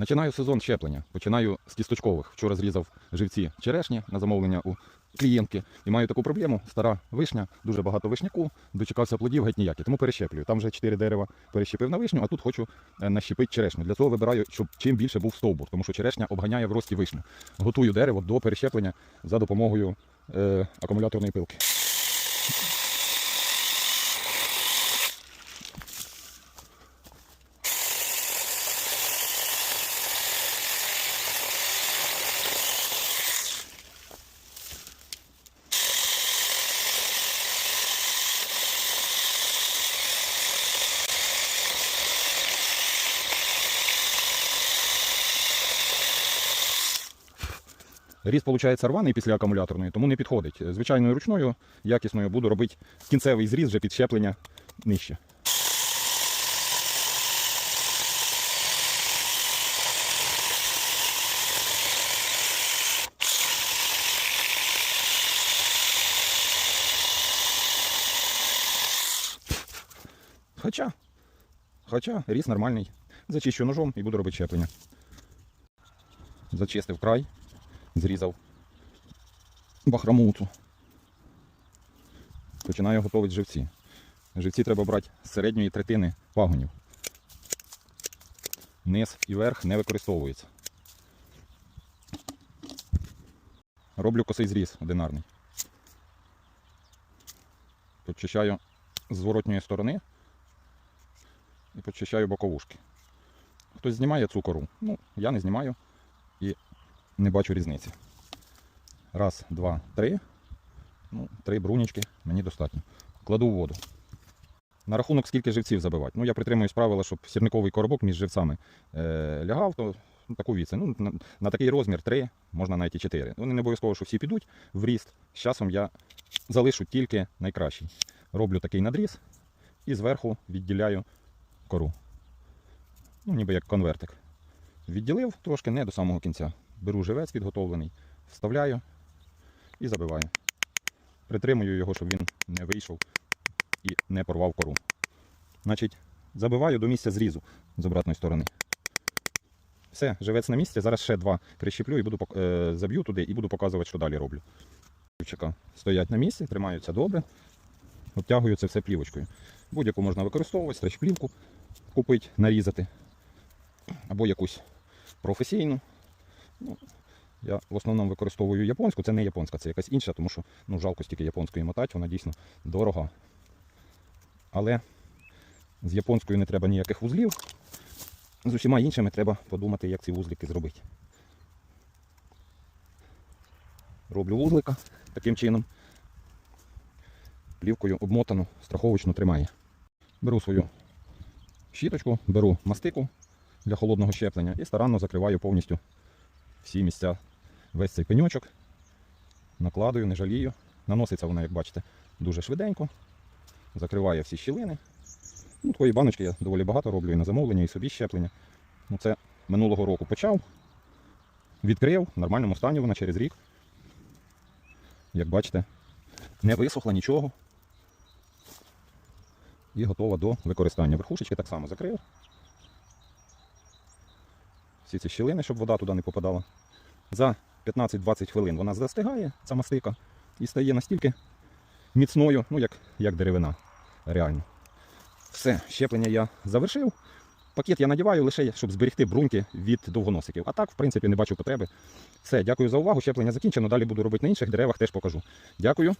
Починаю сезон щеплення. Починаю з кісточкових. Вчора зрізав живці черешні на замовлення у клієнтки. І маю таку проблему: стара вишня, дуже багато вишняку, дочекався плодів геть ніякі. Тому перещеплюю. Там вже чотири дерева перещепив на вишню, а тут хочу е, нащепити черешню. Для цього вибираю, щоб чим більше був стовбур, тому що черешня обганяє в рості вишню. Готую дерево до перещеплення за допомогою е, акумуляторної пилки. Різ, виходить, рваний після акумуляторної, тому не підходить. Звичайною ручною, якісною буду робити кінцевий зріз вже під щеплення нижче. Хоча, хоча різ нормальний. Зачищу ножом і буду робити щеплення. Зачистив край зрізав бахрамуту. Починаю готувати живці. Живці треба брати з середньої третини пагонів. Низ і верх не використовується. Роблю косий зріз одинарний. Почищаю з зворотньої сторони і почищаю боковушки. Хтось знімає цукору. Ну, я не знімаю не бачу різниці. Раз, два, три. Ну, три брунічки мені достатньо. Кладу в воду. На рахунок скільки живців забивати. Ну, я притримуюсь правила, щоб сірниковий коробок між живцями е, лягав, то ну, таку відстань. Ну, на, на такий розмір 3, можна навіть і 4. Вони не обов'язково, що всі підуть в ріст. З часом я залишу тільки найкращий. Роблю такий надріз і зверху відділяю кору. Ну, ніби як конвертик. Відділив трошки не до самого кінця. Беру живець підготовлений, вставляю і забиваю. Притримую його, щоб він не вийшов і не порвав кору. Значить, забиваю до місця зрізу з обратної сторони. Все, живець на місці. Зараз ще два прищеплю і буду е, заб'ю туди і буду показувати, що далі роблю. Стоять на місці, тримаються добре. Обтягую це все плівочкою. Будь-яку можна використовувати, стреч-плівку купити, нарізати. Або якусь професійну. Я в основному використовую японську, це не японська, це якась інша, тому що ну, жалко стільки японської мотати, вона дійсно дорога. Але з японською не треба ніяких вузлів. З усіма іншими треба подумати, як ці вузлики зробити. Роблю вузлика таким чином. Плівкою обмотану, страховочну тримає. Беру свою щіточку, беру мастику для холодного щеплення і старанно закриваю повністю всі місця, весь цей пеньочок. Накладую, не жалію. Наноситься вона, як бачите, дуже швиденько. Закриває всі щілини. Ну, такої баночки я доволі багато роблю і на замовлення, і собі щеплення. Ну, це минулого року почав. Відкрив в нормальному стані вона через рік. Як бачите, не висохла нічого. І готова до використання. Верхушечки так само закрив. Всі ці щілини, щоб вода туди не попадала. За 15-20 хвилин вона застигає, ця мастика, і стає настільки міцною, ну як, як деревина. Реально. Все, щеплення я завершив. Пакет я надіваю лише, щоб зберегти бруньки від довгоносиків. А так, в принципі, не бачу потреби. Все, дякую за увагу. Щеплення закінчено. Далі буду робити на інших деревах, теж покажу. Дякую.